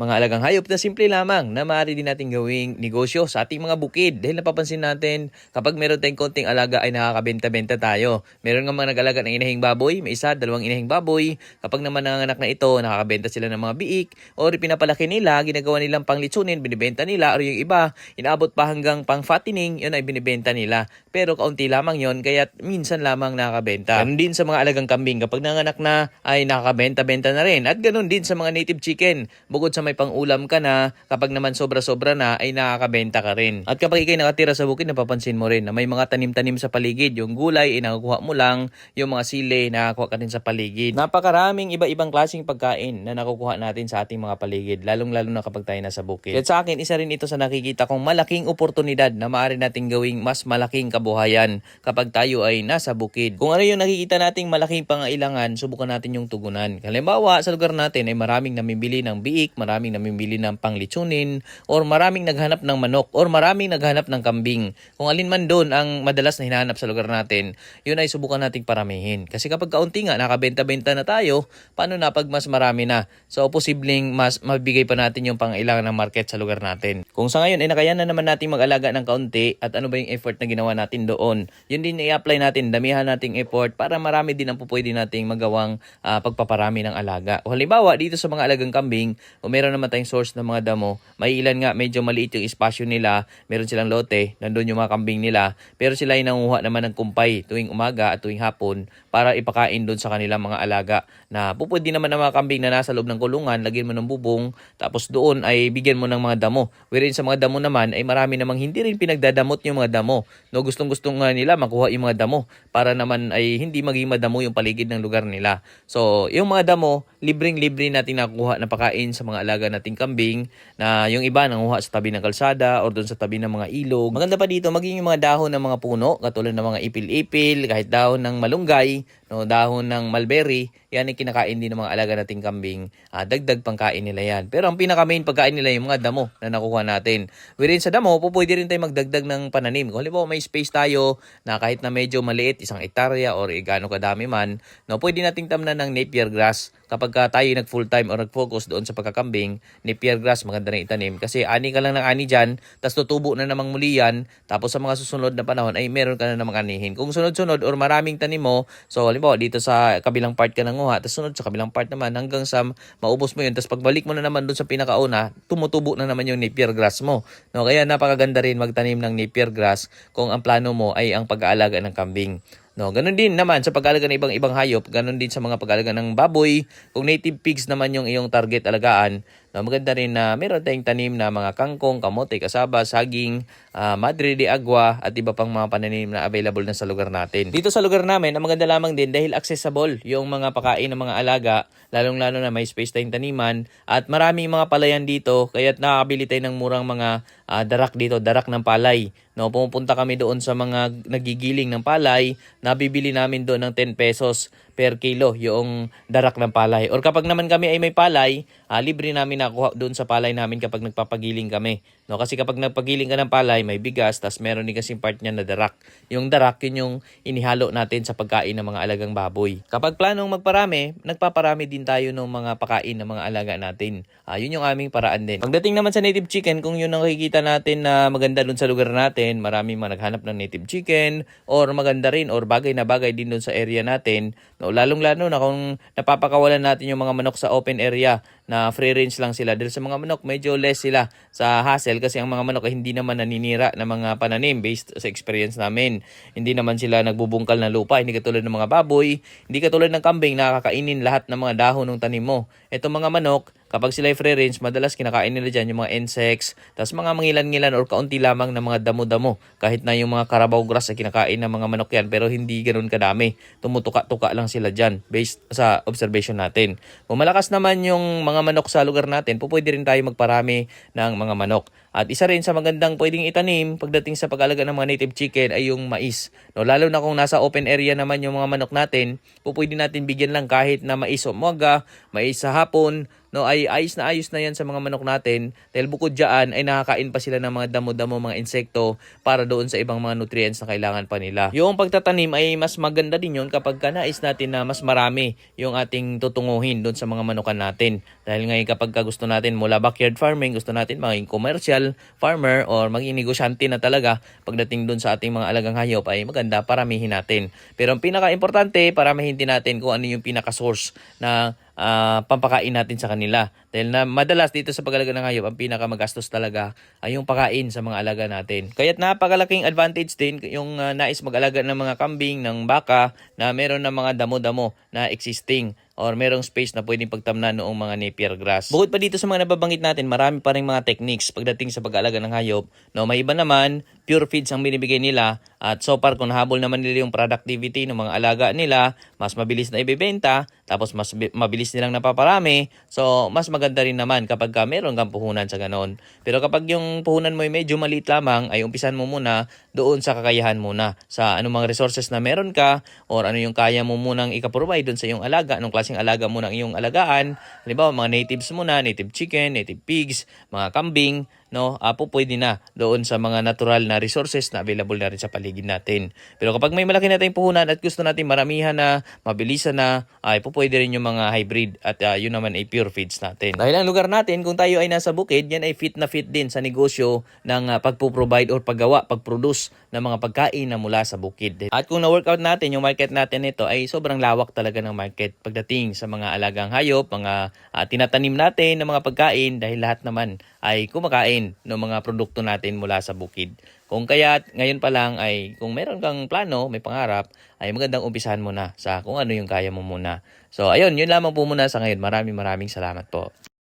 mga alagang hayop na simple lamang na maaari din natin gawing negosyo sa ating mga bukid. Dahil napapansin natin, kapag meron tayong konting alaga ay nakakabenta-benta tayo. Meron nga mga nag-alaga ng inahing baboy, may isa, dalawang inahing baboy. Kapag naman nanganak na ito, nakakabenta sila ng mga biik or pinapalaki nila, ginagawa nilang panglitsunin, binibenta nila or yung iba, inaabot pa hanggang pang fattening, yun ay binibenta nila. Pero kaunti lamang yon kaya minsan lamang nakakabenta. Ganun din sa mga alagang kambing, kapag nanganak na ay nakakabenta-benta na rin. At ganun din sa mga native chicken. Bukod sa may pang-ulam ka na, kapag naman sobra-sobra na ay nakakabenta ka rin. At kapag ikay nakatira sa bukid, napapansin mo rin na may mga tanim-tanim sa paligid. Yung gulay, ay nakukuha mo lang. Yung mga sili, nakakuha ka rin sa paligid. Napakaraming iba-ibang klaseng pagkain na nakukuha natin sa ating mga paligid. Lalong-lalo na kapag tayo nasa bukid. At sa akin, isa rin ito sa nakikita kong malaking oportunidad na maaari nating gawing mas malaking kabuhayan kapag tayo ay nasa bukid. Kung ano yung nakikita nating malaking pangailangan, subukan natin yung tugunan. Halimbawa, sa lugar natin ay maraming namimili ng biik, maraming namimili ng panglitsunin, or maraming naghanap ng manok, or maraming naghanap ng kambing. Kung alin man doon ang madalas na hinahanap sa lugar natin, yun ay subukan nating paramihin. Kasi kapag kaunti nga, nakabenta-benta na tayo, paano na pag mas marami na? So, posibleng mas mabigay pa natin yung pangailangan ng market sa lugar natin. Kung sa ngayon, ay nakayanan naman natin mag-alaga ng kaunti at ano ba yung effort na ginawa natin doon, yun din i-apply natin, damihan nating effort para marami din ang pupwede nating magawang ah, pagpaparami ng alaga. O halimbawa, dito sa mga alagang kambing, kung meron naman tayong source ng mga damo, may ilan nga medyo maliit yung espasyo nila, meron silang lote, nandun yung mga kambing nila, pero sila ay nanguha naman ng kumpay tuwing umaga at tuwing hapon para ipakain doon sa kanilang mga alaga na pupwede naman ng mga kambing na nasa loob ng kulungan, lagyan mo ng bubong, tapos doon ay bigyan mo ng mga damo. Wherein sa mga damo naman ay marami namang hindi rin pinagdadamot yung mga damo. No, gustong-gusto nga nila makuha yung mga damo para naman ay hindi maging madamo yung paligid ng lugar nila. So, yung mga damo, libreng-libre natin nakuha na pakain sa mga alaga nating kambing na yung iba nanguha sa tabi ng kalsada or doon sa tabi ng mga ilog. Maganda pa dito, maging yung mga dahon ng mga puno, katulad ng mga ipil-ipil, kahit dahon ng malunggay, no, dahon ng mulberry, yan ay kinakain din ng mga alaga nating kambing. Ah, dagdag pangkain nila yan. Pero ang pinaka main pagkain nila yung mga damo na nakuha natin. Within sa damo, po pwede rin tayo magdagdag ng pananim. Kung halimbawa may space tayo na kahit na medyo maliit, isang hektarya or gaano kadami man, no, pwede nating tamnan ng napier grass kapag ka tayo nag full time or nag-focus doon sa pagkakambing, napier grass maganda rin itanim kasi ani ka lang ng ani dyan, tapos tutubo na namang muli yan, tapos sa mga susunod na panahon ay meron ka na namang anihin. Kung sunod-sunod or maraming tanim mo, so halimbawa dito sa kabilang part ka nanguha, tapos sunod sa kabilang part naman hanggang sa maubos mo yun, tapos pagbalik mo na naman doon sa pinakauna, tumutubo na naman yung napier grass mo. No, kaya napakaganda rin magtanim ng napier grass kung ang plano mo ay ang pag-aalaga ng kambing. No, ganun din naman sa pag-alaga ng ibang ibang hayop, ganun din sa mga pag-alaga ng baboy. Kung native pigs naman yung iyong target alagaan, no, maganda rin na meron tayong tanim na mga kangkong, kamote, kasaba, saging, ah, madre de agua at iba pang mga pananim na available na sa lugar natin. Dito sa lugar namin, ang maganda lamang din dahil accessible yung mga pakain ng mga alaga, lalong-lalo na may space tayong taniman at maraming mga palayan dito kaya't nakakabili tayo ng murang mga ah, darak dito, darak ng palay. No, pumupunta kami doon sa mga nagigiling ng palay, nabibili namin doon ng 10 pesos per kilo yung darak ng palay. Or kapag naman kami ay may palay, ah, libre namin nakuha doon sa palay namin kapag nagpapagiling kami. No, kasi kapag nagpagiling ka ng palay, may bigas, tas meron din kasing part niya na darak. Yung darak, yun yung inihalo natin sa pagkain ng mga alagang baboy. Kapag planong magparami, nagpaparami din tayo ng mga pakain ng mga alaga natin. Ah, yun yung aming paraan din. Pagdating naman sa native chicken, kung yun ang nakikita natin na maganda doon sa lugar natin, marami mga naghanap ng native chicken, or maganda rin, or bagay na bagay din doon sa area natin. No, lalong-lalo na kung napapakawalan natin yung mga manok sa open area na free range lang sila. Dahil sa mga manok, medyo less sila sa hassle kasi ang mga manok ay hindi naman naninira ng mga pananim based sa experience namin. Hindi naman sila nagbubungkal ng lupa, hindi katulad ng mga baboy, hindi katulad ng kambing na kakainin lahat ng mga dahon ng tanim mo. Itong mga manok, kapag sila ay free range, madalas kinakain nila dyan yung mga insects, tapos mga mangilan-ngilan or kaunti lamang na mga damo-damo. Kahit na yung mga carabao grass ay kinakain ng mga manok yan, pero hindi ganoon kadami. Tumutuka-tuka lang sila dyan based sa observation natin. Kung malakas naman yung mga manok sa lugar natin, po pwede rin tayo magparami ng mga manok. At isa rin sa magandang pwedeng itanim pagdating sa pag-alaga ng mga native chicken ay yung mais. No, lalo na kung nasa open area naman yung mga manok natin, po pwede natin bigyan lang kahit na mais umaga, mais sa hapon, no, ay ayos na ayos na yan sa mga manok natin dahil bukod dyan ay nakakain pa sila ng mga damo-damo, mga insekto para doon sa ibang mga nutrients na kailangan pa nila. Yung pagtatanim ay mas maganda din yun kapag ka nais natin na mas marami yung ating tutunguhin doon sa mga manukan natin. Dahil ngayon kapag ka gusto natin mula backyard farming, gusto natin maging commercial farmer or maging negosyante na talaga pagdating doon sa ating mga alagang hayop ay maganda paramihin natin. Pero ang pinaka-importante, paramihin din natin kung ano yung pinaka-source na ah, pampakain natin sa kanila. Dahil na madalas dito sa pag-alaga ng hayop, ang pinakamagastos talaga ay yung pakain sa mga alaga natin. Kaya't napakalaking advantage din yung ah, nais mag-alaga ng mga kambing, ng baka na meron ng mga damo-damo na existing or merong space na pwedeng pagtamnan noong mga napier grass. Bukod pa dito sa mga nababanggit natin, marami pa rin mga techniques pagdating sa pag-alaga ng hayop. No, may iba naman, pure feeds ang binibigay nila at so far kung nahabol naman nila yung productivity ng mga alaga nila, mas mabilis na ibebenta, tapos mas bi- mabilis nilang napaparami. So, mas maganda rin naman kapag ka meron kang puhunan sa ganon. Pero kapag yung puhunan mo ay medyo maliit lamang, ay umpisan mo muna doon sa kakayahan muna. Sa anumang resources na meron ka or ano yung kaya mo munang ikaprovide doon sa iyong alaga, anong klaseng alaga mo ng iyong alagaan. Halimbawa, mga natives muna, native chicken, native pigs, mga kambing, no, uh, po pwede na doon sa mga natural na resources na available na rin sa paligid natin. Pero kapag may malaki na tayong puhunan at gusto natin maramihan na, mabilisan na, ay po pwede rin yung mga hybrid at ah, yun naman ay pure feeds natin. Dahil ang lugar natin, kung tayo ay nasa bukid, yan ay fit na fit din sa negosyo ng ah, pagpo-provide or paggawa, pag-produce ng mga pagkain na mula sa bukid. At kung na-workout natin, yung market natin nito ay sobrang lawak talaga ng market pagdating sa mga alagang hayop, mga ah, tinatanim natin ng mga pagkain dahil lahat naman ay kumakain ng mga produkto natin mula sa bukid. Kung kaya ngayon pa lang ay kung meron kang plano, may pangarap, ay magandang umpisahan mo na sa kung ano yung kaya mo muna. So ayun, yun lamang po muna sa ngayon. Maraming maraming salamat po.